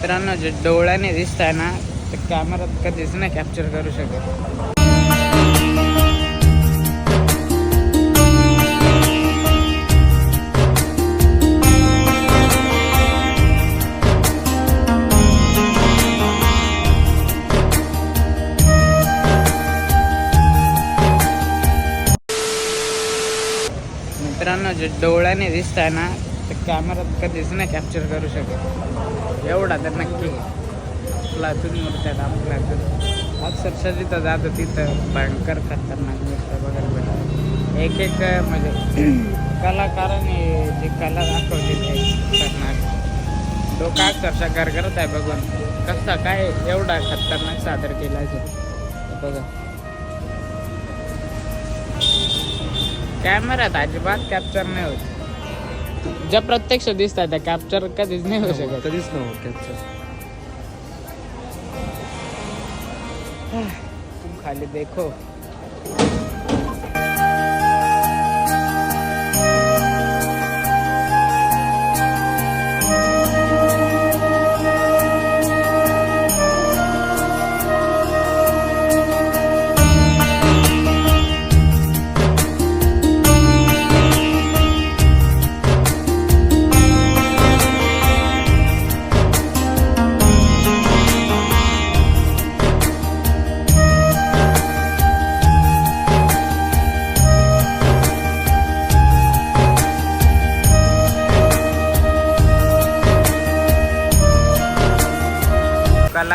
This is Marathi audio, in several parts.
मित्रांनो जे डोळ्याने दिसत आहे ना ते कॅमेरात कधीच नाही कॅप्चर करू शकत मित्रांनो जे डोळ्याने दिसत आहे ना तर कॅमेरात कधीच नाही कॅप्चर करू शकत. एवढा तर नक्की. आपलातून मूर्त्यात आपल्यातून अक्षरशः जिथं जातं तिथं भयंकर खतरनाक मूर्त्या बघायला भेटतात एक एक म्हणजे कलाकाराने जी कला दाखवली ते तो डोका अक्षरशः करत आहे बघून. कसा काय एवढा खतरनाक सादर केला असेल बघा. कॅमेऱ्यात अजिबात कॅप्चर नाही होत. ज्या प्रत्यक्ष दिसतात त्या कॅप्चर कधीच नाही होऊ शकत. कधीच नव्हतं कॅप्चर तुम खाली देखो.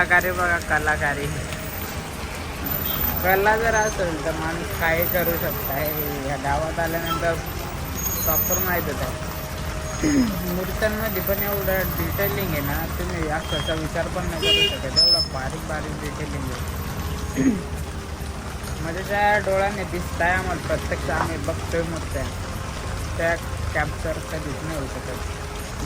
कलाकारी बघा कलाकारी. कला जर असेल तर माणूस काय करू शकता हे? गावात आल्यानंतर प्रॉपर माहीत आहे मूर्त्यांमध्ये पण एवढं डिटेलिंग आहे ना तुम्ही अक्षरचा विचार पण नाही करू शकत. एवढा बारीक बारीक डिटेलिंग आहे. म्हणजे त्या डोळ्याने दिसत आहे आम्हाला प्रत्यक्ष आम्ही बघतोय मूर्त्या. त्या कॅप्चर कधीच नाही होऊ शकत.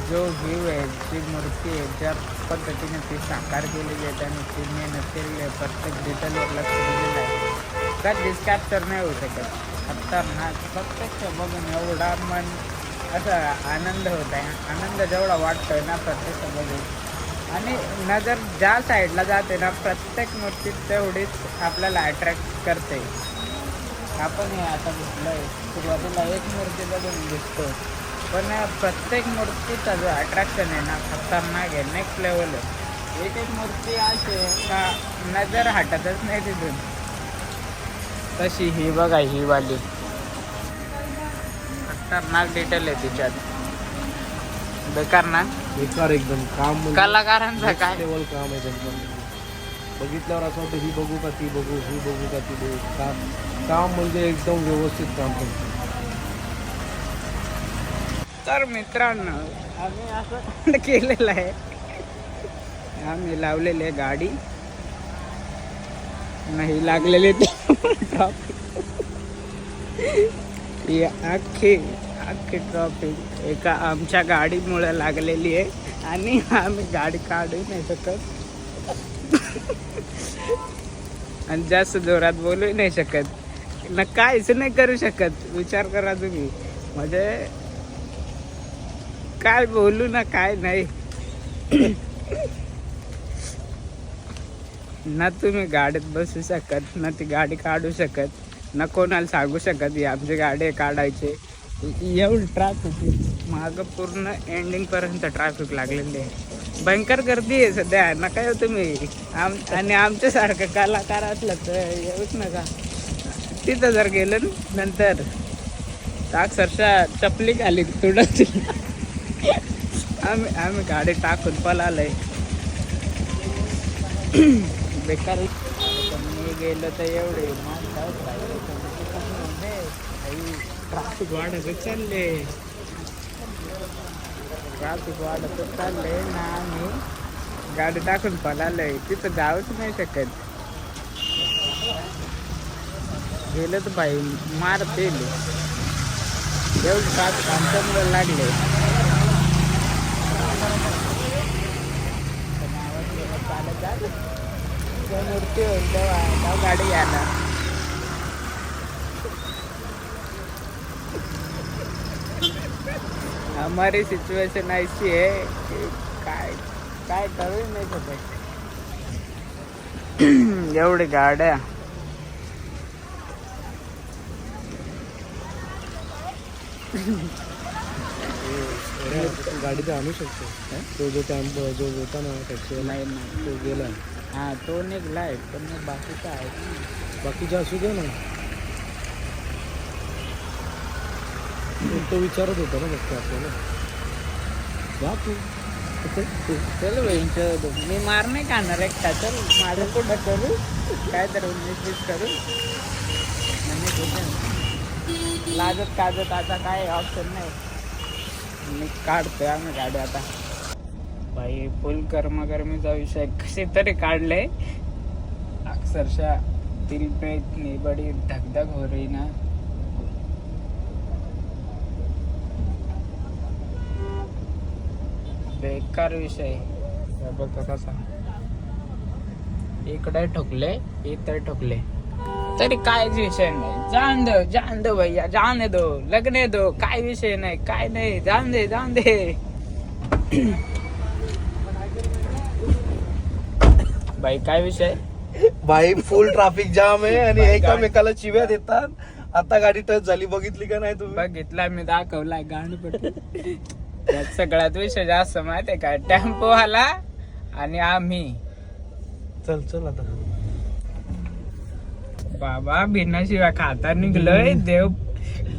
जो जीव आहे जी मूर्ती आहे ज्या पद्धतीने ती साकार केलेली आहे त्याने ती मेहनत केलेली आहे प्रत्येक डिटेलवर लक्ष दिलेलं आहे. कधीच डिस्कॅप्चर नाही होऊ शकत. खतरनाक प्रत्यक्ष बघून एवढा मन असा आनंद होत आहे. आनंद जेवढा वाटतोय ना प्रत्यक्ष बघून. आणि नजर ज्या साईडला जाते ना प्रत्येक मूर्ती तेवढीच आपल्याला अट्रॅक्ट करते. आपण हे आता दिसलोय सुरुवातीला एक मूर्ती बघून दिसतो पण प्रत्येक मूर्तीचा जो अट्रॅक्शन आहे ना. खतरनाक आहे. नेक्स्ट लेवल आहे. एक एक मूर्ती अशी आहे. का नजर हटतच नाही तिथून. तशी ही बघा ही वाली. खतरनाक डिटेल आहे तिच्यात. बेकार ना? बेकार एकदम. काम म्हणजे कलाकारांचं काय? लेवल काम आहे त्यांचं. बघितल्यावर असं वाटतं ही बघू का ती बघू ही बघू का ती बघू. काम काम म्हणजे एकदम व्यवस्थित काम करतो तर मित्रांनो. आम्ही असं केलेलं आहे. आम्ही लावलेली आहे गाडी. नाही लागलेली ट्रॉफिक अख्खी अख्खी ट्रॉफिक एका आमच्या गाडीमुळे लागलेली आहे. आणि आम्ही गाडी काढू नाही शकत. आणि जास्त जोरात बोलू नाही शकत. ना काहीच नाही करू शकत. विचार करा तुम्ही. म्हणजे काय बोलू ना काय नाही. ना तुम्ही गाडीत बसू शकत ना ती गाडी काढू शकत ना कोणाला सांगू शकत ही आमची गाडी काढायचे. येऊन एवढं ट्रॅफिक मागं पूर्ण एंडिंग पर्यंत ट्रॅफिक लागलेली आहे. भयंकर गर्दी आहे सध्या. नका येऊ तुम्ही. आम आणि आमच्यासारखं कलाकार असलं तर येऊच नका. तिथं जर गेलं ना नंतर. अक्षरशः चपली खाली तुडत आम्ही आम्ही गाडी टाकून पलालय बेकार पण मी गेलो तर एवढे ट्राफिक वाढत चालले. ट्राफिक वाढत चालले ना आम्ही. गाडी टाकून पलालय तिथं जाऊच नाही शकत. गेलं तर भाई मारतील. एवढं ट्राफिक आमच्यामुळे लागले चालत जात मूर्ती होईल तेव्हा तेव्हा गाडी घ्यायला हमारी सिचुएशन ऐसी है कि काय काय करू नाही शकत. एवढी गाड्या गाडी तर आणू शकतो. तो जो टेम्पो जो होता ना टॅक्सी नाही नाही. तो गेला. हा तो निघलाय पण मग बाकीचा आहे. बाकीचे असू दे ना. तो विचारत होता ना फक्त आपल्याला. जा तू. चल बहीण मी मार नाही खाणार एकटा. चल माझं कुठं करू. काय तर उन्नीस करू. म्हणजे लाजत काजत आता काय ऑप्शन नाही. मी काढतोय आम्ही गाडी आता. बाई फुल कर्मकर्मीचा विषय कसे तरी काढले अक्षरशः दिल पे इतनी बड़ी धक हो रही ना. बेकार विषय. हे कसा इकडे ठोकले इथे ठोकले. तरी कायच विषय नाही. जाण दो जाण दो भैया जाने दो लग्ने दो काय विषय नाही काय नाही जाऊन दे जाऊन दे. बाई काय विषय? बाई फुल ट्रॅफिक जाम आहे आणि एकामेकाला चिव्या देतात. आता गाडी टच झाली बघितली का नाही तुम्ही? बघितला मी दाखवलाय गाणपट त्यात सगळ्यात विषय जास्त माहिती आहे का? टेम्पो आला आणि आम्ही. चल चल आता. बाबा बिनाशिवाय खाता निघलोय. देव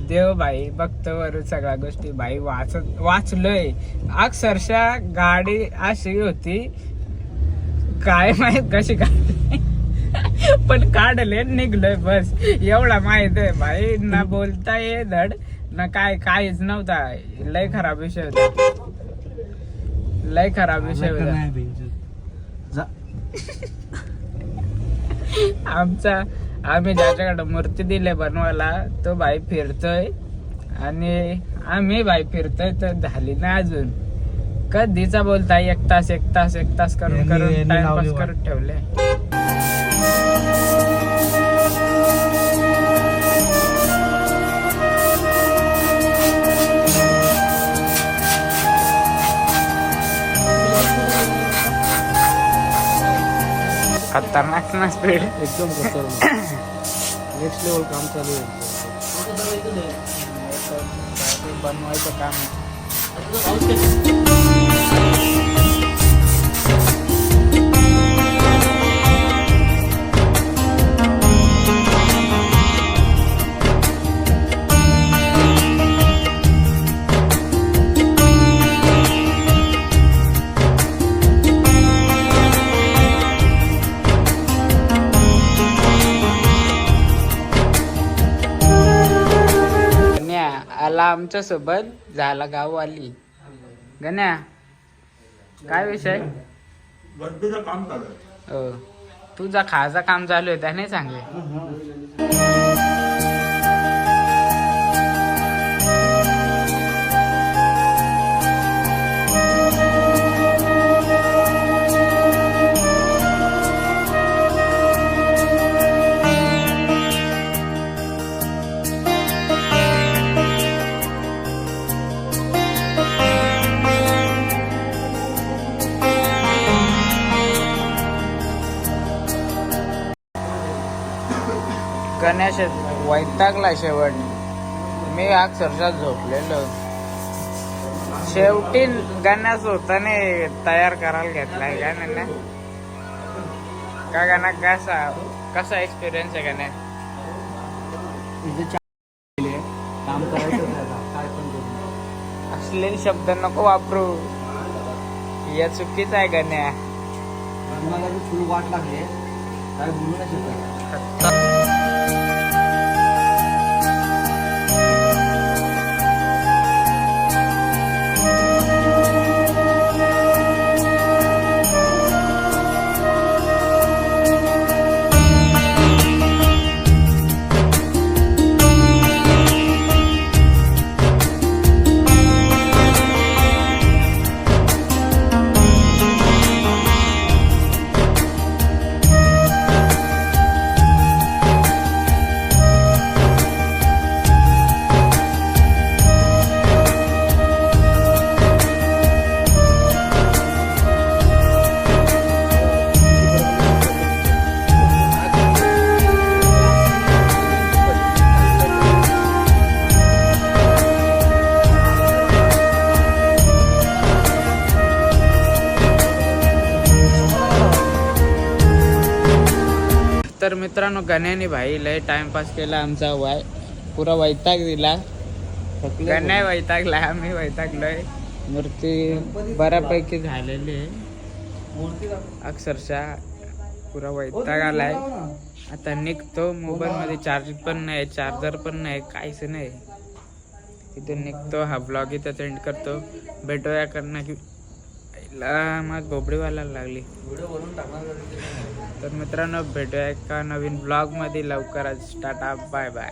देव भाई बघतो वरून सगळ्या गोष्टी भाई वाचत वाचलोय. अक्षरशः गाडी अशी होती. काय माहीत कशी काढली पण काढले निघलोय बस. एवढा माहीत आहे भाई ना बोलता ये धड ना काय काहीच नव्हता. लय खराब विषय होता. लय खराब विषय होता. आमचा आम्ही ज्याच्याकडे मूर्ती दिले बनवायला तो भाई फिरतोय. आणि आम्ही भाई फिरतोय तर झाली ना अजून. कधीचा बोलताय? एक तास एक तास एक तास करून करून टाइमपास. करून ठेवले. खतरनाक ना स्पीड एकदम खतरनाक. नेक्स्ट लेवल काम चालू आहे. बनवायचं काम आहे. आला आमच्यासोबत झाला गाव आली गण्या काय विषय? हो. तुझा खायचा काम चालू आहे त्याने सांगले गणेश वैतागला शेवट मी अक्षरशः झोपलेलो. शेवटी गण्यास होताने तयार करायला घेतलाय गाण्याने का गाणं कसा कसा एक्सपिरियन्स आहे गाण्या काम करायचं अश्लील शब्द नको वापरू. या चुकीचं आहे गण्या मला वाट लागली काय बोलू नाही शकत. तर मित्रांनो गण्याने भाई लय टाइमपास केला आमचा वाय पुरा वैताग दिला. गण्या वैतागला आम्ही वैतागलोय. मूर्ती बऱ्यापैकी झालेली आहे. अक्षरशः पुरा वैताग आलाय. आता निघतो. मोबाईल मध्ये चार्जिंग पण नाही चार्जर पण नाही काहीच नाही. तिथे निघतो हा ब्लॉग इथं एंड करतो. भेटूया करणं की माझ व्हायला लागली. व्हिडिओ बनवून टाकणार तर मित्रांनो भेटूया एका नवीन ब्लॉगमध्ये लवकरच टाटा बाय बाय.